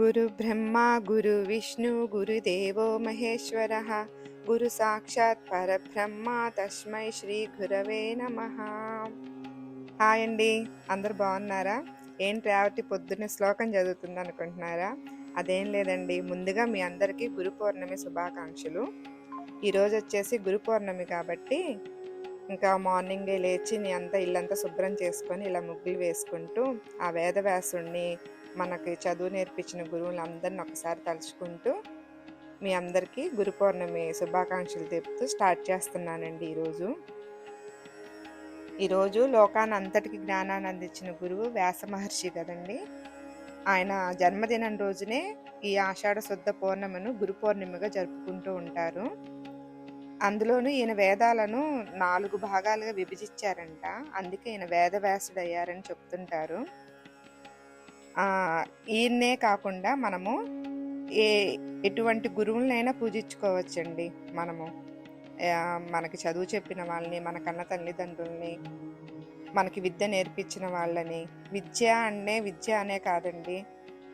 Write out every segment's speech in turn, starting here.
గురు బ్రహ్మ గురు విష్ణు గురుదేవో మహేశ్వర గురు సాక్షాత్ పరబ్రహ్మ తస్మై శ్రీ గురవే నమ. హాయ్ అండి. అందరు బాగున్నారా? ఏంటి రేవతి పొద్దున్న శ్లోకం చదువుతుంది అనుకుంటున్నారా? అదేం లేదండి. ముందుగా మీ అందరికీ గురు పౌర్ణమి శుభాకాంక్షలు. ఈరోజు వచ్చేసి గురు పౌర్ణమి కాబట్టి ఇంకా మార్నింగే లేచి నీ అంతా ఇల్లంతా శుభ్రం చేసుకొని ఇలా ముగ్గులు వేసుకుంటూ ఆ వేదవ్యాసుడిని మనకి చదువు నేర్పించిన గురువులందరిని ఒకసారి తలుచుకుంటూ మీ అందరికీ గురు పౌర్ణమి శుభాకాంక్షలు తెలుపుతూ స్టార్ట్ చేస్తున్నానండి ఈరోజు. ఈరోజు లోకాన్ని అంతటికి జ్ఞానాన్ని అందించిన గురువు వ్యాస మహర్షి కదండి. ఆయన జన్మదినం రోజునే ఈ ఆషాఢ శుద్ధ పౌర్ణమిను గురు పౌర్ణమిగా జరుపుకుంటూ ఉంటారు. అందులోనూ ఈయన వేదాలను నాలుగు భాగాలుగా విభజించారంట. అందుకే ఈయన వేదవ్యాసుడు అయ్యారని చెప్తుంటారు. ఈయన్నే కాకుండా మనము ఏ ఎటువంటి గురువులనైనా పూజించుకోవచ్చండి మనము. మనకి చదువు చెప్పిన వాళ్ళని మన కన్న తల్లిదండ్రుల్ని మనకి విద్య నేర్పించిన వాళ్ళని. విద్య అనే విద్య అనే కాదండి.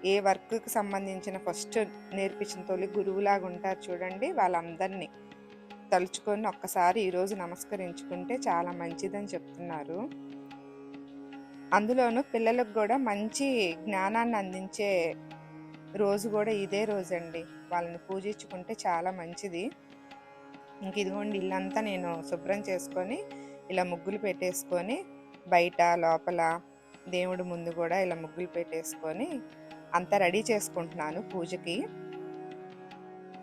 ఏ వర్క్కి సంబంధించిన ఫస్ట్ నేర్పించిన తొలి గురువులాగా ఉంటారు చూడండి వాళ్ళందరినీ. తలుచుకొని ఒక్కసారి ఈరోజు నమస్కరించుకుంటే చాలా మంచిదని చెప్తున్నారు. అందులోనూ పిల్లలకు కూడా మంచి జ్ఞానాన్ని అందించే రోజు కూడా ఇదే రోజండి. వాళ్ళని పూజించుకుంటే చాలా మంచిది. ఇంక ఇదిగోండి ఇల్లంతా నేను శుభ్రం చేసుకొని ఇలా ముగ్గులు పెట్టేసుకొని బయట లోపల దేవుడి ముందు కూడా ఇలా ముగ్గులు పెట్టేసుకొని అంతా రెడీ చేసుకుంటున్నాను పూజకి.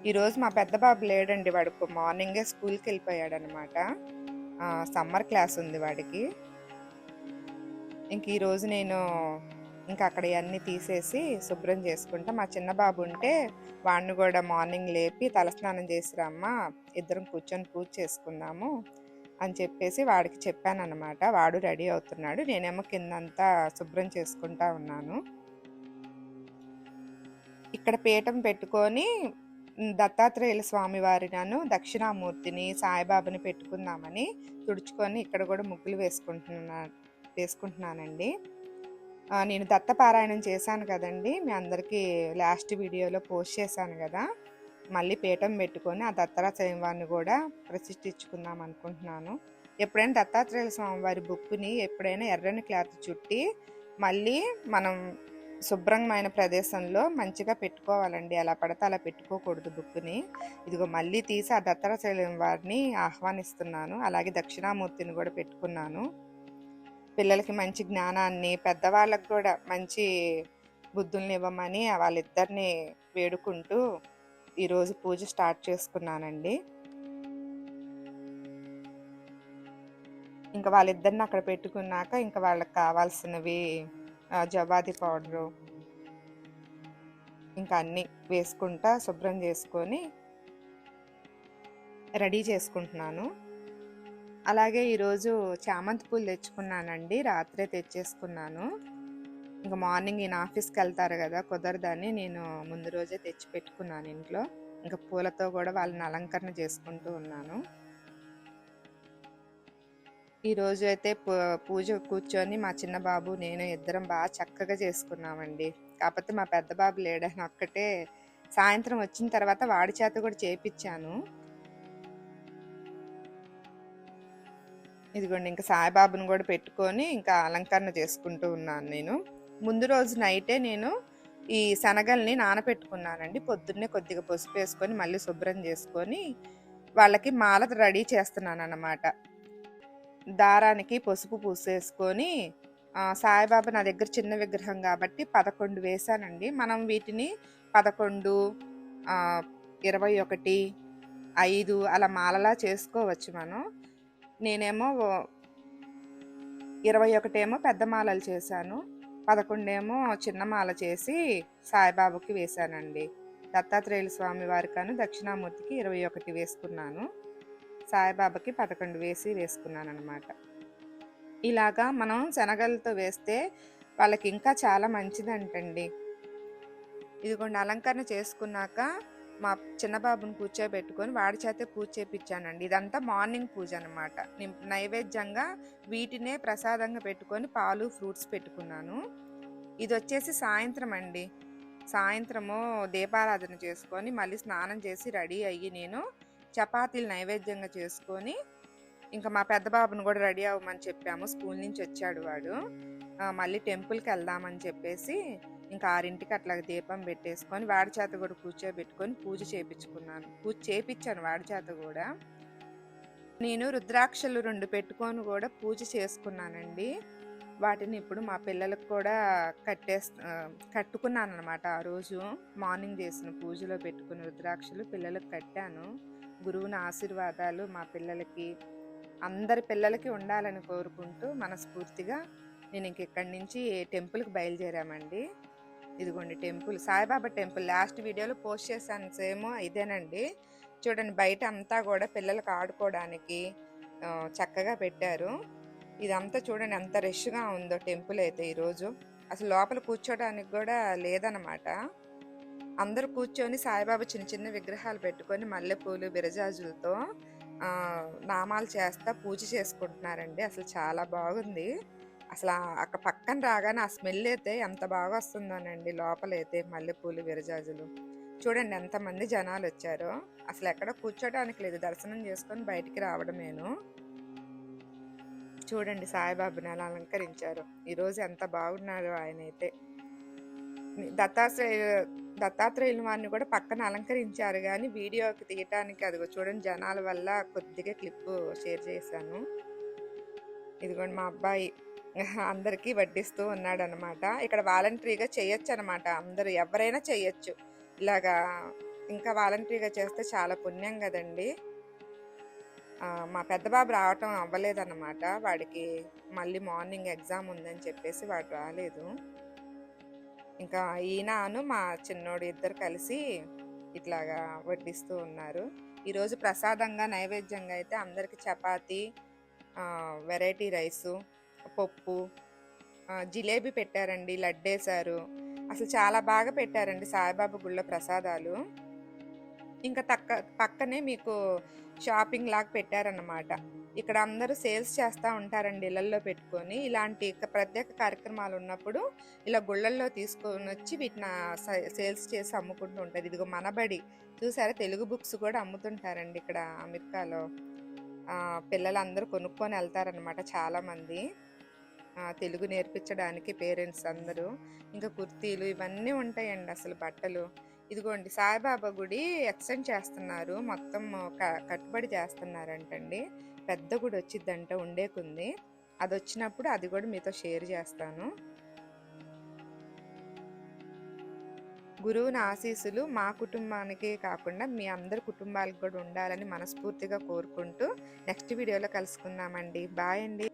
ఈరోజు మా పెద్ద బాబు లేడండి వాడు. మార్నింగే స్కూల్కి వెళ్ళిపోయాడు అనమాట సమ్మర్ క్లాస్ ఉంది వాడికి. ఇంక ఈరోజు నేను ఇంకా అక్కడ ఇవన్నీ తీసేసి శుభ్రం చేసుకుంటా. మా చిన్న బాబు ఉంటే వాడిని కూడా మార్నింగ్ లేపి తలస్నానం చేసిరమ్మా ఇద్దరం కూర్చొని పూజ చేసుకుందాము అని చెప్పేసి వాడికి చెప్పాను అనమాట వాడు రెడీ అవుతున్నాడు. నేనేమో కిందంతా శుభ్రం చేసుకుంటా ఉన్నాను. ఇక్కడ పీఠం పెట్టుకొని దత్తాత్రేయుల స్వామి వారినను దక్షిణామూర్తిని సాయిబాబాని పెట్టుకుందామని తుడుచుకొని ఇక్కడ కూడా ముగ్గులు వేసుకుంటున్నాను వేసుకుంటున్నానండి నేను దత్తపారాయణం చేశాను కదండి. మీ అందరికీ లాస్ట్ వీడియోలో పోస్ట్ చేశాను కదా. మళ్ళీ పీఠం పెట్టుకొని ఆ దత్తాత్రేయ వారిని కూడా ప్రతిష్ఠించుకుందాం అనుకుంటున్నాను. ఎప్పుడైనా దత్తాత్రేయ స్వామి వారి బుక్ని ఎప్పుడైనా ఎర్రని క్లాత్ చుట్టి మళ్ళీ మనం శుభ్రమైన ప్రదేశంలో మంచిగా పెట్టుకోవాలండి. అలా పడితే అలా పెట్టుకోకూడదు బుక్ని ఇదిగో మళ్ళీ తీసి ఆ దత్తాత్రేయ వారిని ఆహ్వానిస్తున్నాను. అలాగే దక్షిణామూర్తిని కూడా పెట్టుకున్నాను. పిల్లలకి మంచి జ్ఞానాన్ని పెద్దవాళ్ళకి కూడా మంచి బుద్ధుల్ని ఇవ్వమని వాళ్ళిద్దరిని వేడుకుంటూ ఈరోజు పూజ స్టార్ట్ చేసుకున్నానండి. ఇంకా వాళ్ళిద్దరిని అక్కడ పెట్టుకున్నాక ఇంకా వాళ్ళకి కావాల్సినవి జవాది పౌడరు ఇంకా అన్నీ వేసుకుంటా శుభ్రం చేసుకొని రెడీ చేసుకుంటున్నాను. అలాగే ఈరోజు చామంతి పూలు తెచ్చుకున్నానండి. రాత్రే తెచ్చేసుకున్నాను. ఇంకా మార్నింగ్ ఈయన ఆఫీస్కి వెళ్తారు కదా కుదరదని నేను ముందు రోజే తెచ్చి పెట్టుకున్నాను ఇంట్లో. ఇంకా పూలతో కూడా వాళ్ళని అలంకరణ చేసుకుంటూ ఉన్నాను. ఈరోజు అయితే పూ- పూజ కూర్చొని మా చిన్న బాబు నేను ఇద్దరం బాగా చక్కగా చేసుకున్నామండి. కాకపోతే మా పెద్ద బాబు లేడని ఒక్కటే సాయంత్రం వచ్చిన తర్వాత వాడి చేత కూడా చేపించాను ఇదిగోండి ఇంకా సాయిబాబును కూడా పెట్టుకొని ఇంకా అలంకరణ చేసుకుంటూ ఉన్నాను నేను. ముందు రోజు నైటే నేను ఈ శనగల్ని నానబెట్టుకున్నానండి పొద్దున్నే కొద్దిగా పసుపు వేసుకొని మళ్ళీ శుభ్రం చేసుకొని వాళ్ళకి మాల రెడీ చేస్తున్నాను అన్నమాట దారానికి పసుపు పూసేసుకొని సాయిబాబా నా దగ్గర చిన్న విగ్రహం కాబట్టి పదకొండు వేశానండి మనం వీటిని పదకొండు ఇరవై ఒకటి ఐదు అలా మాలలా చేసుకోవచ్చు మనం. నేనేమో ఇరవై ఒకటేమో పెద్ద మాలలు చేశాను. పదకొండేమో చిన్న మాల చేసి సాయిబాబాకి వేశానండి. దత్తాత్రేయుల స్వామి వారికాను దక్షిణామూర్తికి ఇరవై ఒకటి వేసుకున్నాను. సాయిబాబాకి పదకొండు వేసి వేసుకున్నాను అనమాట ఇలాగా మనం శనగలతో వేస్తే వాళ్ళకి ఇంకా చాలా మంచిదంటండి. ఇదిగోండి అలంకరణ చేసుకున్నాక మా చిన్నబాబుని కూర్చోబెట్టుకొని వాడి చేతే పూజ చేపించానండి ఇదంతా మార్నింగ్ పూజ అనమాట నైవేద్యంగా వీటినే ప్రసాదంగా పెట్టుకొని పాలు ఫ్రూట్స్ పెట్టుకున్నాను. ఇది వచ్చేసి సాయంత్రం అండి. సాయంత్రము దీపారాధన చేసుకొని మళ్ళీ స్నానం చేసి రెడీ అయ్యి నేను చపాతీలు నైవేద్యంగా చేసుకొని ఇంకా మా పెద్ద బాబును కూడా రెడీ అవ్వమని చెప్పాము. స్కూల్ నుంచి వచ్చాడు వాడు. మళ్ళీ టెంపుల్కి వెళ్దామని చెప్పేసి ఇంకా ఆరింటికి అట్లా దీపం పెట్టేసుకొని వాడి చేత కూడా కూర్చోబెట్టుకొని పూజ చేపించుకున్నాను. పూజ చేపించాను వాడి చేత కూడా. నేను రుద్రాక్షలు రెండు పెట్టుకొని కూడా పూజ చేసుకున్నానండి. వాటిని ఇప్పుడు మా పిల్లలకు కూడా కట్టేస్ కట్టుకున్నాను అనమాట ఆ రోజు. మార్నింగ్ చేసిన పూజలో పెట్టుకున్న రుద్రాక్షలు పిల్లలకు కట్టాను. గురువుని ఆశీర్వాదాలు మా పిల్లలకి అందరి పిల్లలకి ఉండాలని కోరుకుంటూ మనస్ఫూర్తిగా నేను ఇంక ఇక్కడి నుంచి టెంపుల్కి బయలుదేరామండి. ఇదిగోండి టెంపుల్ సాయిబాబా టెంపుల్. లాస్ట్ వీడియోలో పోస్ట్ చేశాను సేమ్ ఇదేనండి. చూడండి బయట అంతా కూడా పిల్లలకు ఆడుకోవడానికి చక్కగా పెట్టారు. ఇదంతా చూడండి ఎంత రష్గా ఉందో టెంపుల్ అయితే ఈరోజు. అసలు లోపల కూర్చోడానికి కూడా లేదనమాట అందరూ కూర్చొని సాయిబాబా చిన్న చిన్న విగ్రహాలు పెట్టుకొని మల్లెపూలు బిరజాజులతో నామాలు చేస్తా పూజ చేసుకుంటున్నారండి. అసలు చాలా బాగుంది. అసలు అక్కడ పక్కన రాగానే ఆ స్మెల్ అయితే ఎంత బాగా వస్తుందోనండి. లోపలైతే మల్లెపూలు విరజాజులు. చూడండి ఎంతమంది జనాలు వచ్చారో. అసలు ఎక్కడ కూర్చోడానికి లేదు. దర్శనం చేసుకొని బయటికి రావడమేను చూడండి సాయిబాబుని ఎలా అలంకరించారు. ఈరోజు ఎంత బాగున్నారు ఆయన అయితే దత్తాత్రేయ దత్తాత్రేయుల వారిని కూడా పక్కన అలంకరించారు. కానీ వీడియోకి తీయటానికి అదిగో చూడండి జనాల వల్ల కొద్దిగా క్లిప్ షేర్ చేశాను. ఇదిగోండి మా అబ్బాయి అందరికీ వడ్డిస్తూ ఉన్నాడు అనమాట ఇక్కడ వాలంటరీగా చేయొచ్చు అనమాట అందరూ ఎవరైనా చేయొచ్చు. ఇలాగా ఇంకా వాలంటరీగా చేస్తే చాలా పుణ్యం కదండి. మా పెద్ద బాబు రావటం అవ్వలేదన్నమాట. వాడికి మళ్ళీ మార్నింగ్ ఎగ్జామ్ ఉందని చెప్పేసి వాడు రాలేదు. ఇంకా ఈయనను మా చిన్నోడు ఇద్దరు కలిసి ఇట్లాగా వడ్డిస్తూ ఉన్నారు. ఈరోజు ప్రసాదంగా నైవేద్యంగా అయితే అందరికి చపాతి వెరైటీ రైసు పప్పు జిలేబీ పెట్టారండి లడ్డేశారు. అసలు చాలా బాగా పెట్టారండి సాయిబాబా గుళ్ళ ప్రసాదాలు. ఇంకా తక్క పక్కనే మీకు షాపింగ్ లాగా పెట్టారన్నమాట. ఇక్కడ అందరూ సేల్స్ చేస్తూ ఉంటారండి ఇళ్ళల్లో పెట్టుకొని. ఇలాంటి ప్రత్యేక కార్యక్రమాలు ఉన్నప్పుడు ఇలా గుళ్ళల్లో తీసుకొని వచ్చి వీటిని సేల్స్ చేసి అమ్ముకుంటూ ఉంటుంది ఇదిగో మనబడి చూసారా? తెలుగు బుక్స్ కూడా అమ్ముతుంటారండి ఇక్కడ అమెరికాలో. పిల్లలందరూ కొనుక్కొని వెళ్తారనమాట చాలామంది. తెలుగు నేర్పించడానికి పేరెంట్స్ అందరూ. ఇంకా కుర్తీలు ఇవన్నీ ఉంటాయండి అసలు బట్టలు. ఇదిగోండి సాయిబాబా గుడి ఎక్స్టెండ్ చేస్తున్నారు. మొత్తం క- కట్టుబడి చేస్తున్నారంటండి. పెద్ద గుడి వచ్చిద్దంట ఉండేకుంది. అది వచ్చినప్పుడు అది కూడా మీతో షేర్ చేస్తాను. గురువుని ఆశీస్సులు మా కుటుంబానికి కాకుండా మీ అందరి కుటుంబాలకు కూడా ఉండాలని మనస్ఫూర్తిగా కోరుకుంటూ నెక్స్ట్ వీడియోలో కలుసుకుందామండి. బాయ్ అండి.